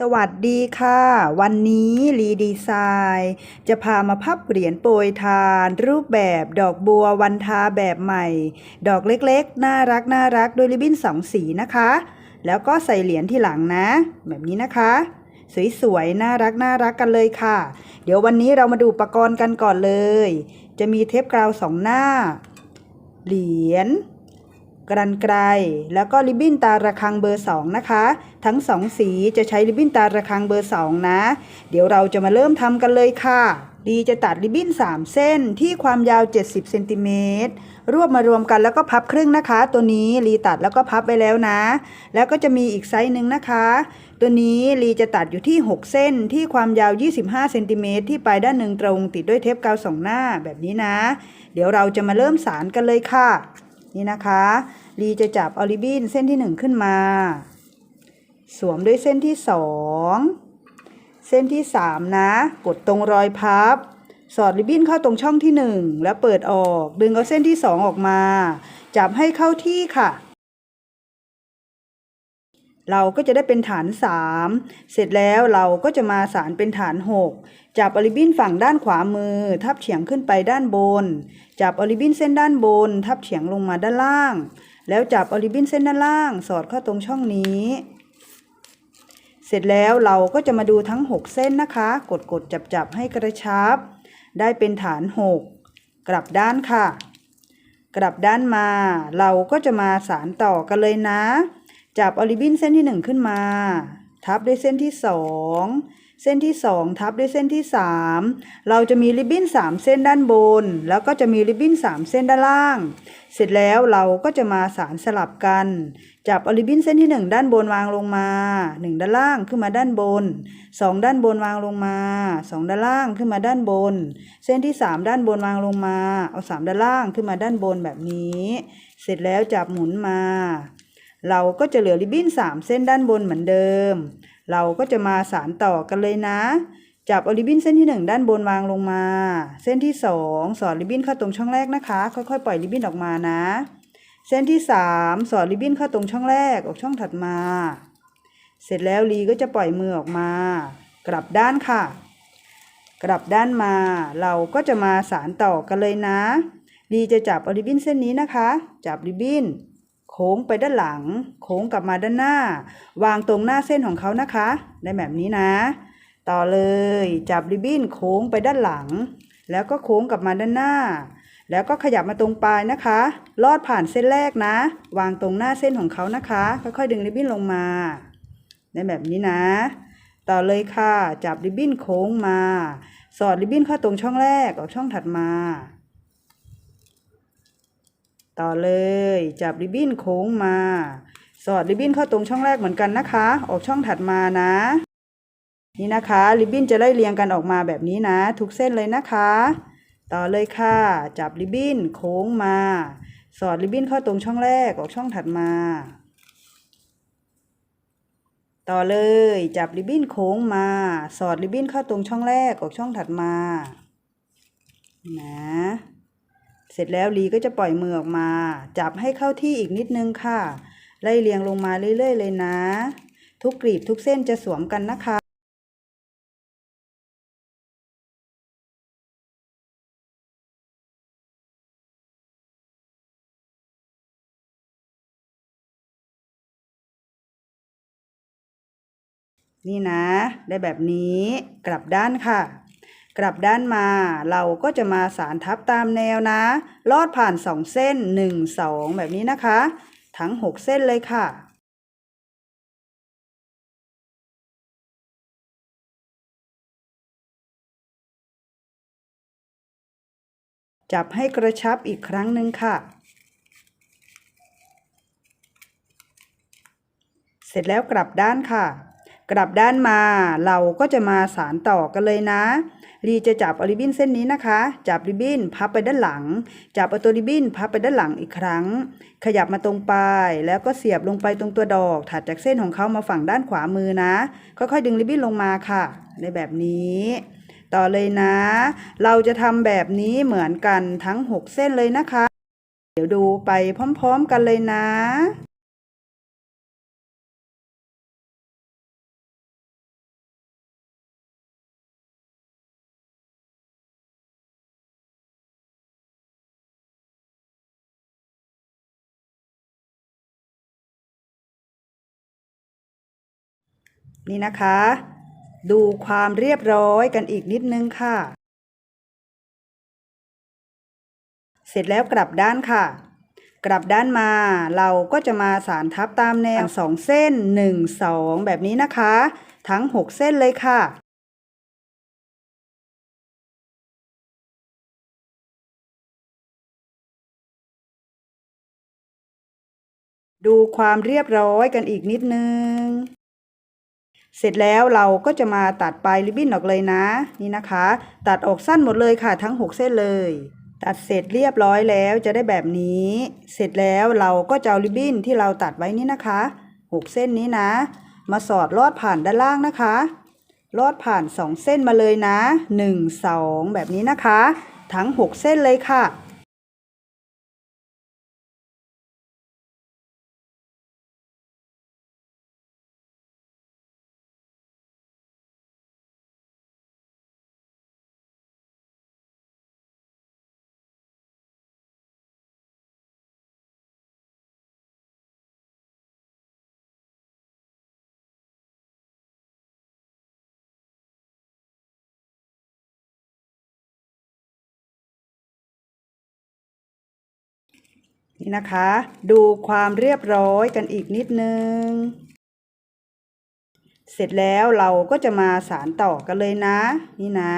สวัสดีค่ะ วันนี้รีดีไซน์จะพามาพับเหรียญโปรยทาน รูปแบบดอกบัววันทาแบบใหม่ ดอกเล็กๆ น่ารักน่ารักด้วยริบบิ้นสองสีนะคะ แล้วก็ใส่เหรียญที่หลังนะ แบบนี้นะคะ สวยๆ น่ารักน่ารักกันเลยค่ะ เดี๋ยววันนี้เรามาดูอุปกรณ์กันก่อนเลย จะมีเทปกาวสองหน้า เหรียญ กรันไกรแล้วก็ริบบิ้นตาระฆังเบอร์ 2 นะคะ ทั้ง 2 สีจะใช้ริบบิ้นตาระฆังเบอร์ 2 นะ เดี๋ยวเราจะมาเริ่มทำกันเลยค่ะ ดีจะตัดริบบิ้น 3 เส้นที่ความยาว 70เซนติเมตรรวบมารวมกันแล้วก็พับครึ่งนะคะ ตัวนี้รีตัดแล้วก็พับไปแล้วนะ แล้วก็จะมีอีกไซส์หนึ่งนะคะ ตัวนี้รีจะตัดอยู่ที่ 6 เส้นที่ความยาว 25เซนติเมตรที่ปลายด้านหนึ่งตรงติดด้วยเทปกาวสองหน้าแบบนี้นะ เดี๋ยวเราจะมาเริ่มสารกันเลยค่ะ นี่นะคะลีจะจับออริบินเส้นที่ 1 ขึ้นมา สวมด้วยเส้นที่ 2 เส้นที่ 3 นะ กดตรงรอยพับ สอดริบบิ้นเข้าตรงช่องที่ 1 แล้วเปิดออก ดึงเอาเส้นที่ 2 ออกมา จับให้เข้าที่ค่ะ เราก็จะได้เป็นฐาน 3 เสร็จแล้วเราก็จะมาสารเป็นฐาน 6 จับอลิบินฝั่งด้านขวามือ ทับเฉียงขึ้นไปด้านบน จับอลิบินเส้นด้านบน ทับเฉียงลงมาด้านล่าง แล้วจับอลิบินเส้นด้านล่าง สอดเข้าตรงช่องนี้ เสร็จแล้วเราก็จะมาดูทั้ง 6 เส้นนะคะ กดกดจับจับให้กระชับ ได้เป็นฐาน 6 กลับด้านค่ะ กลับด้านมา เราก็จะมาสารต่อกันเลยนะ จับออริบินเส้นที่ 1 ขึ้นมา ทับด้วยเส้นที่ 2 เส้นที่ 2 ทับด้วยเส้นที่ 3 เราจะมีริบบิ้น 3 เส้นด้านบน แล้วก็จะมีริบบิ้น 3 เส้นด้านล่าง เสร็จแล้วเราก็จะมาสารสลับกัน จับริบบิ้นเส้นที่ 1 ด้านบนวางลงมา 1 ด้านล่างขึ้นมาด้านบน 2 ด้านบนวางลงมา 2 ด้านล่างขึ้นมาด้านบน เส้นที่ 3 ด้านบนวางลงมา เอา 3 ด้านล่างขึ้นมาด้านบนแบบนี้ เสร็จแล้วจับหมุนมา เราก็จะเหลือริบบิ้น 3 เส้นด้านบนเหมือนเดิม เราก็จะมาสารต่อกันเลยนะ จับเอาริบบิ้นเส้นที่ 1 ด้านบนวางลงมา เส้นที่ 2 สอดริบบิ้นเข้าตรงช่องแรกนะคะ ค่อยๆ ปล่อยริบบิ้นออกมานะ เส้นที่ 3 สอดริบบิ้นเข้าตรงช่องแรกออกช่องถัดมา เสร็จแล้วลีก็จะปล่อยมือออกมา กลับด้านค่ะ กลับด้านมา เราก็จะมาสารต่อกันเลยนะลีจะจับเอาริบบิ้นเส้นนี้นะคะ จับริบบิ้น โค้งไปด้านหลัง โค้งกลับมาด้านหน้า วางตรงหน้าเส้นของเขานะคะ ได้แบบนี้นะ ต่อเลยจับริบบิ้นโค้งไปด้านหลัง แล้วก็โค้งกลับมาด้านหน้า แล้วก็ขยับมาตรงปลายนะคะ ลอดผ่านเส้นแรกนะ วางตรงหน้าเส้นของเขานะคะ ค่อยๆดึงริบบิ้นลงมาได้แบบนี้นะ ต่อเลยค่ะ จับริบบิ้นโค้งมา สอดริบบิ้นเข้าตรงช่องแรกออกช่องถัดมา ต่อเลยจับริบบิ้นโค้งมา สอดริบบิ้นเข้าตรงช่องแรกเหมือนกันนะคะ ออกช่องถัดมานะ นี่นะคะริบบิ้นจะไล่เรียงกันออกมาแบบนี้นะ ทุกเส้นเลยนะคะ ต่อเลยค่ะ จับริบบิ้นโค้งมา สอดริบบิ้นเข้าตรงช่องแรกออกช่องถัดมา ต่อเลยจับริบบิ้นโค้งมา สอดริบบิ้นเข้าตรงช่องแรกออกช่องถัดมา นะ เสร็จแล้วลีก็จะปล่อยมือออกมา จับให้เข้าที่อีกนิดนึงค่ะ ไล่เรียงลงมาเรื่อยๆ เลยนะ ทุกกลีบทุกเส้นจะสวมกันนะคะนี่นะ ได้แบบนี้กลับด้านค่ะ กลับด้านมาเราก็จะมาสารทับตามแนวนะ ลอดผ่าน2เส้น1 2แบบนี้นะคะ ทั้ง6เส้นเลยค่ะ จับให้กระชับอีกครั้งหนึ่งค่ะ เสร็จแล้วกลับด้านค่ะ กลับด้านมาเราก็จะมาสารต่อกันเลยนะ รีจะจับอริบบิ้นเส้นนี้นะคะ จับริบบิ้นพับไปด้านหลัง จับเอาตัวริบบิ้นพับไปด้านหลังอีกครั้ง ขยับมาตรงปลายแล้วก็เสียบลงไปตรงตัวดอก ถัดจากเส้นของเขามาฝั่งด้านขวามือนะ ค่อยๆดึงริบบิ้นลงมาค่ะ ในแบบนี้ ต่อเลยนะ เราจะทำแบบนี้เหมือนกันทั้ง 6 เส้นเลยนะคะ เดี๋ยวดูไปพร้อม ๆ กันเลยนะ นี่นะคะ ดูความเรียบร้อยกันอีกนิดนึงค่ะ เสร็จแล้วกลับด้านค่ะ กลับด้านมาเราก็จะมาสารทับตามแนว 2 เส้น 1 2 แบบนี้นะคะ ทั้ง 6 เส้นเลยค่ะดูความเรียบร้อยกันอีกนิดนึง เสร็จแล้วเราก็จะมาตัดปลายริบบิ้นออกเลยนะ นี่นะคะ ตัดออกสั้นหมดเลยค่ะทั้ง 6 เส้นเลย ตัดเสร็จเรียบร้อยแล้วจะได้แบบนี้ เสร็จแล้วเราก็จะเอาริบบิ้นที่เราตัดไว้นี่นะคะ 6 เส้นนี้นะ มาสอดลอดผ่านด้านล่างนะคะลอดผ่าน 2 เส้นมาเลยนะ 1 2 แบบนี้นะคะ ทั้ง 6 เส้นเลยค่ะ นี่นะคะ ดูความเรียบร้อยกันอีกนิดนึง เสร็จแล้วเราก็จะมาสารต่อกันเลยนะ นี่นะ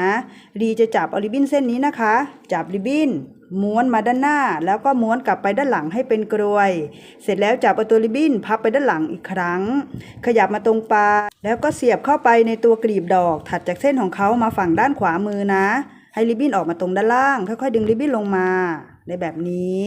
รีจะจับอริบบิ้นเส้นนี้นะคะ จับริบบิ้นม้วนมาด้านหน้า แล้วก็ม้วนกลับไปด้านหลังให้เป็นกรวย เสร็จแล้วจับเอาตัวริบบิ้นพับไปด้านหลังอีกครั้ง ขยับมาตรงปลายแล้วก็เสียบเข้าไปในตัวกลีบดอก ถัดจากเส้นของเขามาฝั่งด้านขวามือนะ ให้ริบบิ้นออกมาตรงด้านล่าง ค่อยๆ ดึงริบบิ้นลงมาได้แบบนี้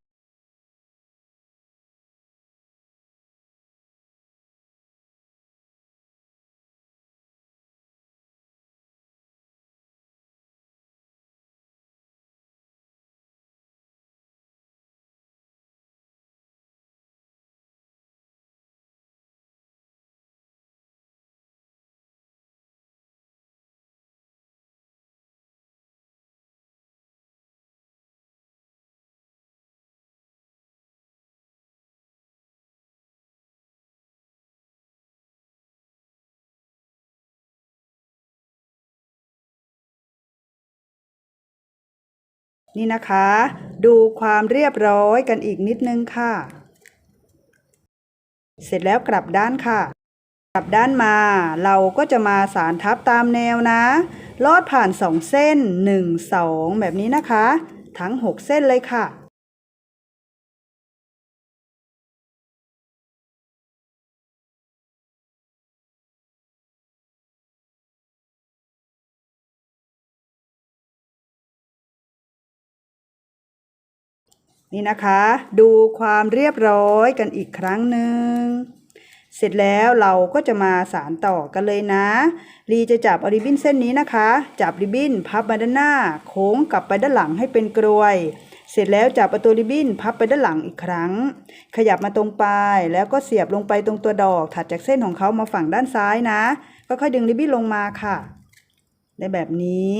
นี่นะคะ ดูความเรียบร้อยกันอีกนิดนึงค่ะ เสร็จแล้วกลับด้านค่ะ กลับด้านมา เราก็จะมาสารทับตามแนวนะ ลอดผ่าน2เส้น1 2แบบนี้นะคะ ทั้ง6เส้นเลยค่ะ นี่นะคะ ดูความเรียบร้อยกันอีกครั้งหนึ่งเสร็จแล้วเราก็จะมาสารต่อกันเลยนะ ลีจะจับอาริบบิ้นเส้นนี้นะคะ จับริบบิ้นพับมาด้านหน้า โค้งกลับไปด้านหลังให้เป็นกรวย เสร็จแล้วจับเอาตัวริบบิ้นพับไปด้านหลังอีกครั้ง ขยับมาตรงปลายแล้วก็เสียบลงไปตรงตัวดอก ถัดจากเส้นของเขามาฝั่งด้านซ้ายนะ ก็ค่อยดึงริบบิ้นลงมาค่ะ ได้แบบนี้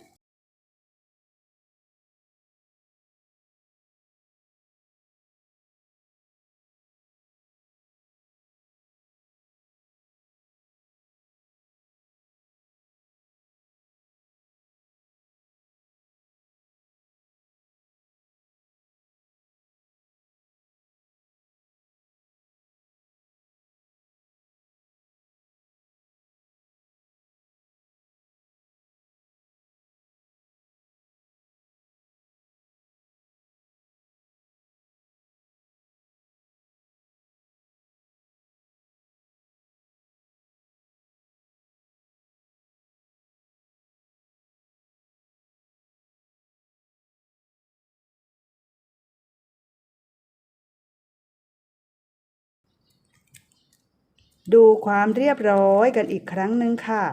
ดูความเรียบร้อยกันอีกครั้งหนึ่งค่ะ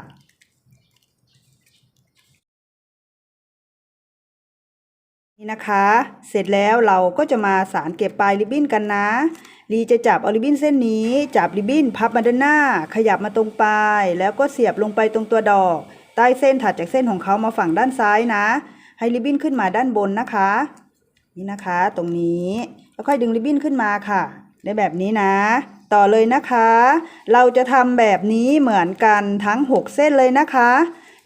นี่นะคะ เสร็จแล้วเราก็จะมาสารเก็บปลายริบบิ้นกันนะลีจะจับเอาริบบิ้นเส้นนี้ จับริบบิ้นพับมาด้านหน้า ขยับมาตรงปลาย แล้วก็เสียบลงไปตรงตัวดอก ใต้เส้นถัดจากเส้นของเขามาฝั่งด้านซ้ายนะ ให้ริบบิ้นขึ้นมาด้านบนนะคะ นี่นะคะ ตรงนี้ แล้วค่อยดึงริบบิ้นขึ้นมาค่ะ ได้แบบนี้นะ ต่อเลยนะคะ เราจะทำแบบนี้เหมือนกันทั้ง 6 เส้นเลยนะคะ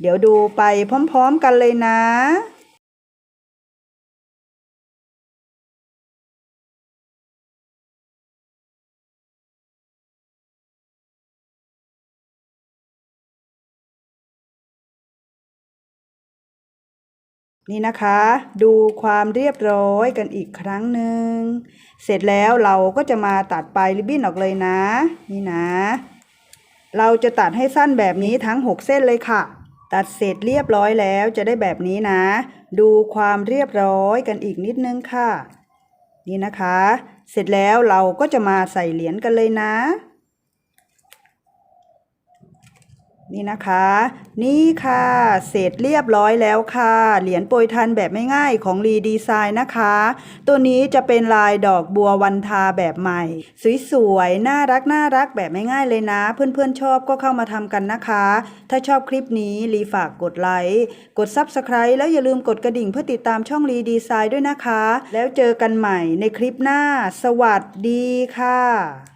เดี๋ยวดูไปพร้อมๆกันเลยนะ นี่นะคะ ดูความเรียบร้อยกันอีกครั้งหนึ่ง เสร็จแล้วเราก็จะมาตัดปลายริบบิ้นออกเลยนะ นี่นะ เราจะตัดให้สั้นแบบนี้ทั้ง 6 เส้นเลยค่ะ ตัดเสร็จเรียบร้อยแล้วจะได้แบบนี้นะ ดูความเรียบร้อยกันอีกนิดนึงค่ะ นี่นะคะ เสร็จแล้วเราก็จะมาใส่เหรียญกันเลยนะ นี่นะคะ นี่ค่ะ เสร็จเรียบร้อยแล้วค่ะ เหรียญโปรยทานแบบไม่ง่ายของรีดีไซน์นะคะ ตัวนี้จะเป็นลายดอกบัววันทาแบบใหม่ สวยๆ น่ารักน่ารักแบบไม่ง่ายเลยนะ เพื่อนๆชอบก็เข้ามาทำกันนะคะ ถ้าชอบคลิปนี้รีฝากกดไลค์ กด Subscribe แล้วอย่าลืมกดกระดิ่งเพื่อติดตามช่องรีดีไซน์ด้วยนะคะ แล้วเจอกันใหม่ในคลิปหน้า สวัสดีค่ะ